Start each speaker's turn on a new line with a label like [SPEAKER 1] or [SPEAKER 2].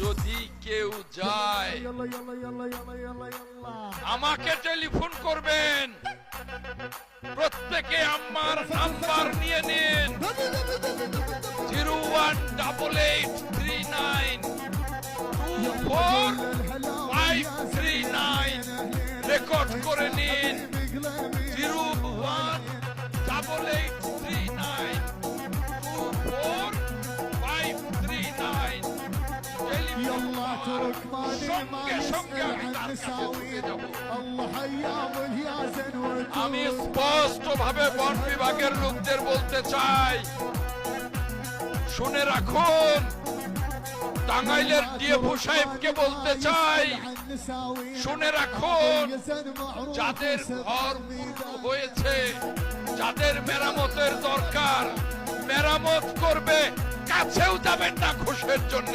[SPEAKER 1] যদি কেউ যায়, আমাকে টেলিফোন করবেন। প্রত্যেকে আমার নাম্বার নিয়ে নিন। Zero one double eight three nine two four five three nine record করে নিন। জিরো ওয়ান ডাবল এইট
[SPEAKER 2] يلا ترك مالي ما
[SPEAKER 1] সঙ্গে সঙ্গে
[SPEAKER 2] يسأل
[SPEAKER 1] আমি
[SPEAKER 2] عن
[SPEAKER 1] তার কাছে
[SPEAKER 2] نساوي
[SPEAKER 1] ঢুকে যাব
[SPEAKER 2] الله حيام اليازن
[SPEAKER 1] আমি
[SPEAKER 2] والدود
[SPEAKER 1] স্পষ্ট ভাবে বন বিভাগের লোকদের বলতে চাই শুনে রাখুন টাঙ্গাইলের ডিএফও সাহেবকে বলতে চাই শুনে রাখুন যাদের ঘর পূর্ণ হয়েছে যাদের মেরামতের দরকার মেরামত করবে কাছেও যাবেন না ঘুষের জন্য